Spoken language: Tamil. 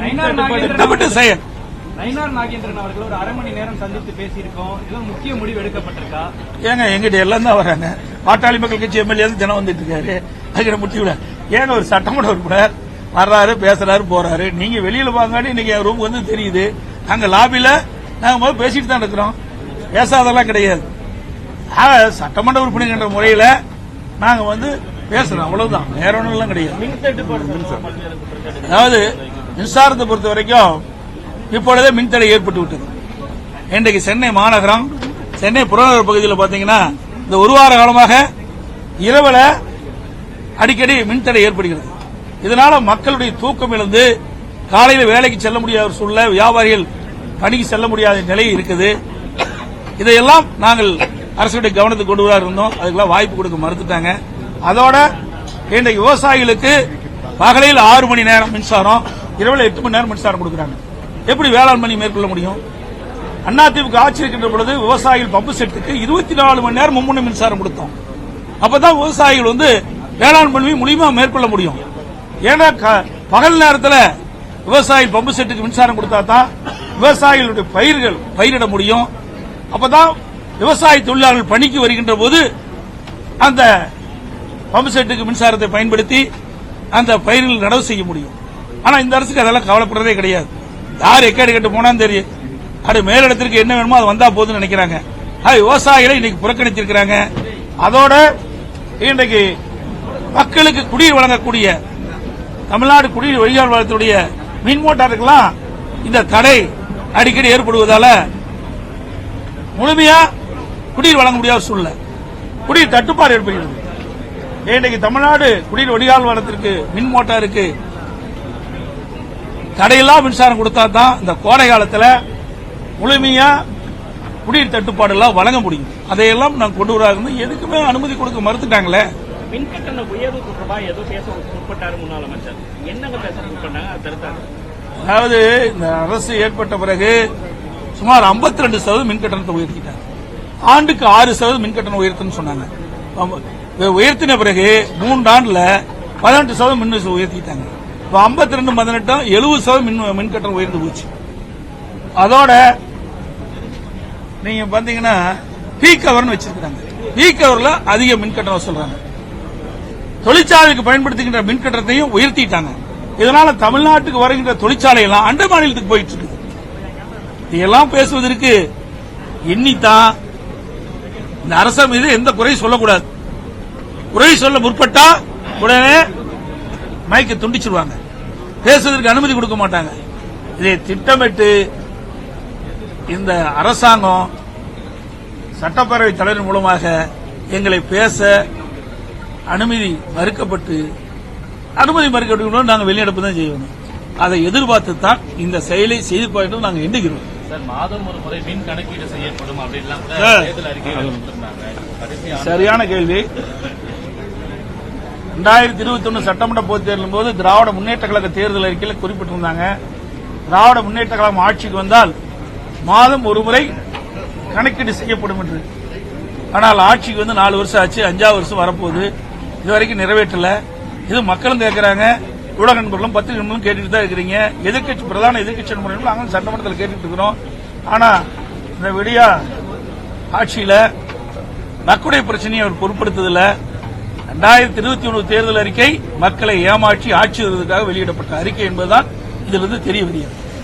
திட்டமிட்டு செயல் நயினார் நாகேந்திரன் அவர்கள் ஒரு அரை மணி நேரம் சந்தித்து பேசியிருக்கோம். இதுவும் முக்கிய முடிவு எடுக்கப்பட்டிருக்கா? ஏங்க எங்கிட்ட எல்லாம் தான் வராங்க. பாட்டாளி மக்கள் கட்சி எம்எல்ஏ தினம் வந்துட்டு இருக்காரு. அதுக்கிட்ட முட்டி விட ஏங்க ஒரு சட்டமன்ற உறுப்பினர் வர்றாரு பேசுறாரு போறாரு. நீங்க வெளியில வாங்காடி இன்னைக்கு என் ரூம் வந்து தெரியுது. அங்க லாபில நாங்க முதல்ல பேசிட்டு தான் இருக்கிறோம். பேசாதெல்லாம் கிடையாது. சட்டமன்ற உறுப்பினர் என்ற முறையில நாங்க வந்து பேசுறோம். அவ்வளவுதான். வேற எல்லாம் கிடையாது. அதாவது மின்சாரத்தை பொறுத்த வரைக்கும் இப்பொழுதே மின்தடை ஏற்பட்டு விட்டது. இன்றைக்கு சென்னை மாநகரம் சென்னை புறநகர் பகுதியில் பார்த்தீங்கன்னா இந்த ஒரு வார காலமாக இரவில் அடிக்கடி மின்தடை ஏற்படுகிறது. இதனால மக்களுடைய தூக்கம் இழந்து காலையில் வேலைக்கு செல்ல முடியாத சூழ்நிலை வியாபாரிகள் பணிக்கு செல்ல முடியாத நிலை இருக்குது. இதையெல்லாம் நாங்கள் அரசுடைய கவனத்துக்கு கொண்டு வர இருந்தோம். அதுக்கெல்லாம் வாய்ப்பு கொடுக்க மறுத்துட்டாங்க. அதோட இன்றைக்கு விவசாயிகளுக்கு பகலில் ஆறு மணி நேரம் மின்சாரம் இரவில் எட்டு மணி நேரம் மின்சாரம் கொடுக்குறாங்க. எப்படி வேளாண் பணி மேற்கொள்ள முடியும்? அதிமுக ஆட்சி இருக்கின்ற பொழுது விவசாயிகள் பம்பு செட்டுக்கு இருபத்தி நாலு மணி நேரம் மும்முனை மின்சாரம் கொடுத்தோம். அப்பதான் விவசாயிகள் வந்து வேளாண் பணி மூலியமா மேற்கொள்ள முடியும். ஏன்னா க- பகல் நேரத்தில் விவசாயி பம்பு செட்டுக்கு மின்சாரம் கொடுத்தா தான் விவசாயிகளுடைய பயிர்கள் பயிரிட முடியும். அப்பதான் விவசாய தொழிலாளர்கள் பணிக்கு வருகின்ற போது அந்த பம்பு செட்டுக்கு மின்சாரத்தை பயன்படுத்தி அந்த பயிர்கள் நடவு செய்ய முடியும். ஆனா இந்த அரசுக்கு அதெல்லாம் கவலைப்படுறதே கிடையாது. யார் எக்கேடு கட்டு போனான்னு தெரியும். அது மேலிடத்திற்கு என்ன வேணுமோ அது வந்தா போதும்னு நினைக்கிறாங்க. அது விவசாயிகளை இன்னைக்கு புறக்கணித்திருக்கிறாங்க. அதோட இன்றைக்கு மக்களுக்கு குடிநீர் வழங்கக்கூடிய தமிழ்நாடு குடிநீர் வழிகால் வளத்துடைய மின் மோட்டாருக்கெல்லாம் இந்த தடை அடிக்கடி ஏற்படுவதால முழுமையா குடிநீர் வழங்க முடியாத சூழ்நிலை. குடிநீர் தட்டுப்பாடு ஏற்படுகிறது. இன்றைக்கு தமிழ்நாடு குடிநீர் வடிகால் வளத்திற்கு மின் மோட்டாருக்கு தடையில்லா மின்சாரம் கொடுத்தா தான் இந்த கோடை காலத்துல முழுமையா குடிநீர் தட்டுப்பாடு எல்லாம் வழங்க முடியும். அதையெல்லாம் நான் கொண்டு வராங்க எதுக்குமே அனுமதி கொடுக்க மறுத்துட்டாங்களே. மின்கட்டண உயர்வு தொடர்பா ஏதோ பேச முற்பட்டாரு முன்னாள் அமைச்சர். என்னங்க பேச முற்பட்டாங்க? அதை தடுத்தாங்க அதாவது இந்த அரசு ஏற்பட்ட பிறகு சுமார் 52% ரெண்டு சதவீதம் மின் கட்டணத்தை உயர்த்திட்டாங்க. ஆண்டுக்கு ஆறு சதவீதம் மின் கட்டணம் உயர்த்துன்னு சொன்னாங்க. உயர்த்தின பிறகு மூன்றாண்டுல பதினெட்டு சதவீதம் மின் உயர்த்திட்டாங்க. ஐம்பத்தி ரெண்டு பதினெட்டும் எழுபது சதவீதம் மின் மின் கட்டணம் உயர்ந்து போச்சு. அதோட நீங்க பாத்தீங்கன்னா பீக் கவர்னு வச்சிருக்கிறாங்க. பீக் கவர்ல அதிக மின் கட்டணம் சொல்றாங்க. தொழிற்சாலைக்கு பயன்படுத்துகின்ற மின் கட்டணத்தையும் உயர்த்திட்டாங்க. இதனால தமிழ்நாட்டுக்கு வருகின்ற தொழிற்சாலை எல்லாம் அண்டை மாநிலத்துக்கு போயிட்டு இருக்கு இதெல்லாம் பேசுவதற்கு எண்ணித்தான் இந்த அரசு மீது எந்த குறையும் சொல்லக்கூடாது. குறை சொல்ல முற்பட்டா உடனே மயக்க துண்டிச்சிருவாங்க. பேசுவதற்கு அனுமதி கொடுக்க மாட்டாங்க. இதை திட்டமிட்டு இந்த அரசாங்கம் சட்டப்பேரவை தலைவர் மூலமாக எங்களை பேச அனுமதி மறுக்கப்பட்டு அனுமதி மறுக்கப்பட்டு நாங்கள் வெளிநடப்பு தான் செய்யணும். அதை எதிர்பார்த்து தான் இந்த செயலை செய்து பார்த்து நாங்கள் எண்ணுகிறோம். சரியான கேள்வி. ரெண்டாயிரத்தி இருபத்தி ஒன்று சட்டமன்ற பொதுத் தேர்தலின் போது திராவிட முன்னேற்ற கழக தேர்தல் அறிக்கையில் குறிப்பிட்டிருந்தாங்க. திராவிட முன்னேற்ற கழகம் ஆட்சிக்கு வந்தால் மாதம் ஒரு முறை கணக்கீடு செய்யப்படும் என்று. ஆனால் ஆட்சிக்கு வந்து நாலு வருஷம் ஆச்சு அஞ்சாவது வருஷம் வரப்போகுது. இதுவரைக்கும் நிறைவேற்றல. இது மக்களும் கேட்கிறாங்க ஊடக நண்பர்களும் பத்திரிகை நண்பர்களும் கேட்டுட்டு தான் இருக்கிறீங்க. எதிர்க்கட்சி பிரதான எதிர்க்கட்சி நண்பர்களும் நாங்கள் சட்டமன்றத்தில் கேட்டுட்டு இருக்கிறோம். ஆனா இந்த விடியா ஆட்சியில மக்களுடைய பிரச்சனையை அவர் பொருட்படுத்ததில்லை. ரெண்டாயிரத்தி இருபத்தி ஒன்று தேர்தல் அறிக்கை மக்களை ஏமாற்றி ஆட்சி வருவதற்காக வெளியிடப்பட்ட அறிக்கை என்பதுதான் இதிலிருந்து தெரிய வருகிறது.